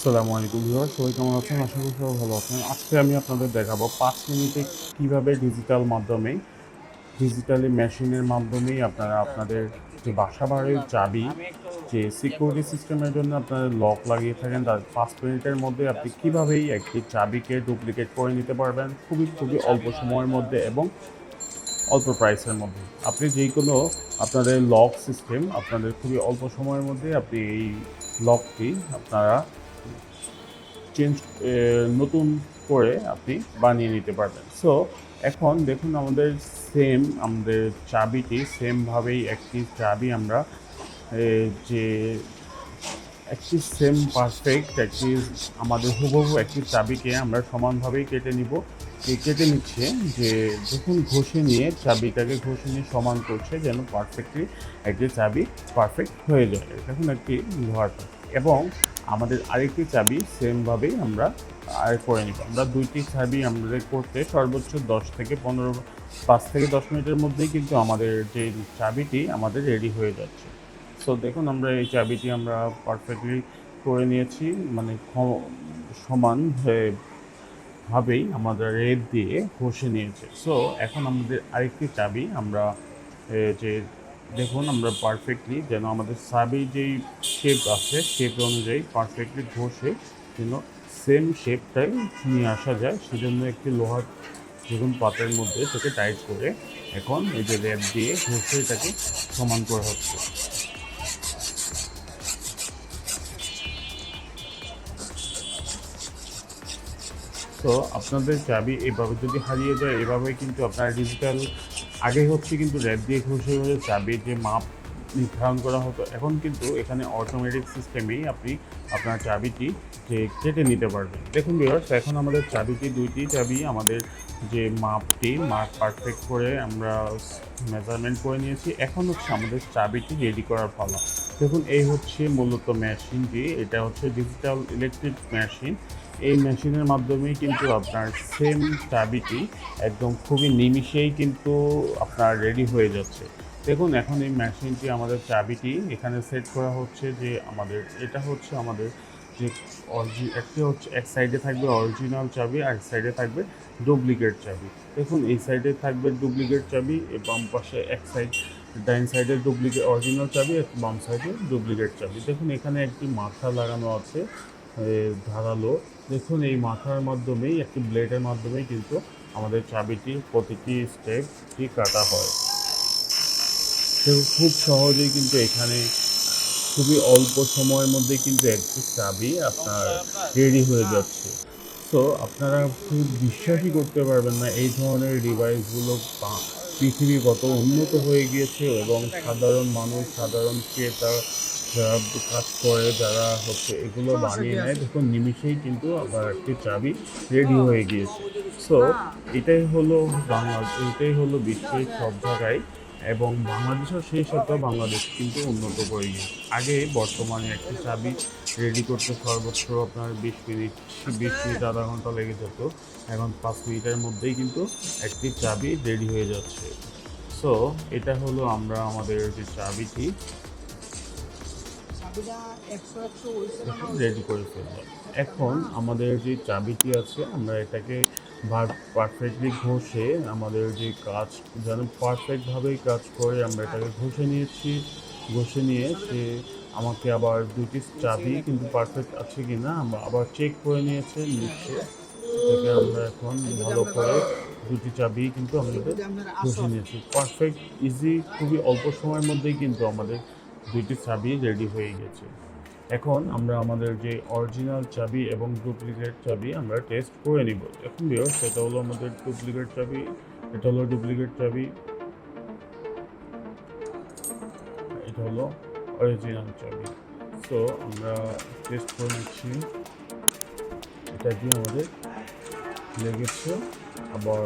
আসসালামু আলাইকুম ভিউয়ার সবাই কেমন আছেন? আশা করি সবাই ভালো আছেন। আজকে আমি আপনাদের দেখাবো পাঁচ মিনিটে কীভাবে ডিজিটাল মাধ্যমে ডিজিটালি মেশিনের মাধ্যমেই আপনারা আপনাদের যে বাসা বাড়ির চাবি, যে সিকিউরিটি সিস্টেমের জন্য আপনারা লক লাগিয়ে থাকেন, তার পাঁচ মিনিটের মধ্যে আপনি কীভাবেই একটি চাবিকে ডুপ্লিকেট করে নিতে পারবেন, খুবই খুবই অল্প সময়ের মধ্যে এবং অল্প প্রাইসের মধ্যে। আপনি যে কোনো আপনাদের লক সিস্টেম আপনাদের খুবই অল্প সময়ের মধ্যে আপনি এই লকটি আপনারা চেঞ্জ নতুন করে আপনি বানিয়ে নিতে পারবেন। সো এখন দেখুন আমাদের সেম আমাদের চাবিটি সেমভাবেই একটি চাবি আমরা যে একটি সেম পারফেক্ট একটি আমাদের হুবহু একটি চাবিকে আমরা সমানভাবেই কেটে নিব। কেটে নিচ্ছে যে যখন ঘষে নিয়ে চাবিটাকে ঘষে নিয়ে সমান করছে যেন পারফেক্টলি একটি চাবি পারফেক্ট হয়ে যায়। দেখুন একটি লোহার এবং আমাদের আরেকটি চাবি সেমভাবেই আমরা আর করে নিব আমরা দুইটি চাবি আমাদের করতে সর্বোচ্চ দশ থেকে পনেরো, পাঁচ থেকে দশ মিনিটের মধ্যেই কিন্তু আমাদের যে চাবিটি আমাদের রেডি হয়ে যাচ্ছে। সো দেখুন, আমরা এই চাবিটি আমরা পারফেক্টলি করে নিয়েছি মানে সমান ভাবেই আমাদের রেড দিয়ে ঘষে নিয়েছে। সো এখন আমাদের আরেকটি চাবি আমরা যে দেখুন, আমরা পারফেক্টলি যেন আমাদের সাবে যেই শেপ আছে শেপ অনুযায়ী পারফেক্টলি ঘষে যেন সেম শেপটাই নিয়ে আসা যায়। সেজন্য একটি লোহার যেগুন পাতের মধ্যে সেটাকে টাইট করে এখন এই যে র্যাপ দিয়ে ঘষে এটাকে সমান করা হচ্ছে। তো আপনাদের চাবি এভাবে যদি হারিয়ে যায়, এভাবে কিন্তু আপনার ডিজিটাল আগে হচ্ছে কিন্তু র্যাপ দিয়ে ঘষে ঘষে চাবির যে মাপ নির্ধারণ করা হতো, এখন কিন্তু এখানে অটোমেটিক সিস্টেমেই আপনি আপনার চাবিটি যে কেটে নিতে পারবেন। দেখুন বিয়ার্স এখন আমাদের চাবিটি, দুইটি চাবি, আমাদের যে মাপটি, মাপ পারফেক্ট করে আমরা মেজারমেন্ট করে নিয়েছি। এখন হচ্ছে আমাদের চাবিটি রেডি করার পালা। দেখুন, এই হচ্ছে মূলত মেশিনটি এটা হচ্ছে ডিজিটাল ইলেকট্রিক মেশিন এই মেশিনের মাধ্যমেই কিন্তু আপনার সেম চাবিটি একদম খুবই নিমিষেই কিন্তু আপনার রেডি হয়ে যাচ্ছে। দেখুন, এখন এই মেশিনটি আমাদের চাবিটি এখানে সেট করা হচ্ছে যে আমাদের, এটা হচ্ছে আমাদের যে অরিজি একটি হচ্ছে এক সাইডে থাকবে অরিজিনাল চাবি আর এক সাইডে থাকবে ডুপ্লিকেট চাবি। দেখুন, এই সাইডে থাকবে ডুপ্লিকেট চাবি বাম পাশে এক সাইড ডাইন সাইডে ডুপ্লিকেট অরিজিনাল চাবি বাম সাইডে ডুপ্লিকেট চাবি। দেখুন, এখানে একটি মাথা লাগানো আছে। ধারালো। দেখুন, এই মাথার মাধ্যমেই, একটি ব্লেডের মাধ্যমেই কিন্তু আমাদের চাবিটি প্রতিটি স্টেপটি কাটা হয়। দেখুন খুব সহজেই কিন্তু এখানে খুবই অল্প সময়ের মধ্যে কিন্তু একটি চাবি আপনার রেডি হয়ে যাচ্ছে। তো আপনারা খুব বিশ্বাসই করতে পারবেন না, এই ধরনের ডিভাইসগুলো পৃথিবী কত উন্নত হয়ে গিয়েছে এবং সাধারণ মানুষ, সাধারণ ক্রেতা যারা কাজ করে যারা হচ্ছে এগুলো বানিয়ে নেয় দেখুন নিমিষেই কিন্তু আবার একটি চাবি রেডি হয়ে। গিয়েছে। সো এটাই হলো বাংলাদেশ এটাই হলো বিশ্বের সব জায়গায় এবং বাংলাদেশের সেই সাথে বাংলাদেশ কিন্তু উন্নত করে গিয়েছে। আগে বর্তমানে একটি চাবি রেডি করতে সর্বোচ্চ আপনার বিশ মিনিট বিশ মিনিট আধা ঘণ্টা লেগে যেত। এখন পাঁচ মিনিটের মধ্যেই কিন্তু একটি চাবি রেডি হয়ে যাচ্ছে। সো এটা হলো আমরা আমাদের যে চাবিটি রেডি করে ফেললাম এখন আমাদের যে চাবিটি আছে, আমরা এটাকে পারফেক্টলি ঘষে আমাদের যে কাজ, যেন পারফেক্টভাবেই কাজ করে, আমরা এটাকে ঘষে নিয়েছি। ঘষে নিয়ে সে আমাকে আবার দুটি চাবি, কিন্তু পারফেক্ট আছে কি না, আমরা আবার চেক করে নিয়েছে, নিচ্ছে। এটাকে আমরা এখন ভালো করে দুটি চাবি কিন্তু আমাদের ঘষে নিয়েছি। পারফেক্ট ইজি খুবই অল্প সময়ের মধ্যেই কিন্তু আমাদের দুইটি চাবি রেডি হয়ে গেছে। এখন আমরা আমাদের যে অরিজিনাল চাবি এবং ডুপ্লিকেট চাবি আমরা টেস্ট করে নিব। এখন বিও সেটা হলো আমাদের ডুপ্লিকেট চাবি, এটা হলো ডুপ্লিকেট চাবি, এটা হলো অরিজিনাল চাবি। তো আমরা টেস্ট করে নিচ্ছি। এটা দিয়ে আমাদের লেগেছে। আবার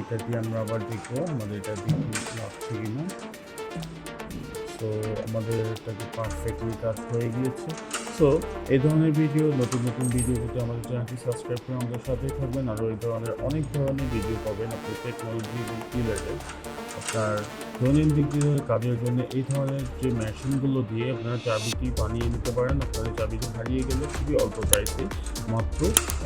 এটা দিয়ে আমরা আবার দেখব আমাদের এটা দেখি লাগছে কিনা। তো আমাদের এটাকে পারফেক্টলি কাজ হয়ে গিয়েছে। সো এই ধরনের ভিডিও নতুন নতুন ভিডিও পেতে আমাদের চ্যানেলটি সাবস্ক্রাইব করে আমাদের সাথে থাকবেন। আরও এই ধরনের অনেক ধরনের ভিডিও পাবেন আপনি টেকনোলজি রিলেটেড আপনার দৈনন্দিন কাজের জন্য এই ধরনের যে মেশিনগুলো দিয়ে আপনারা চাবিটি বানিয়ে নিতে পারেন, আপনাদের চাবিটি হারিয়ে গেলে খুবই অল্প প্রাইসে মাত্র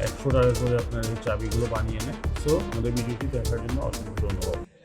একশো টাকা করে আপনার এই চাবিগুলো বানিয়ে নেয় সো আমাদের ভিডিওটি দেখার জন্য অসংখ্য ধন্যবাদ।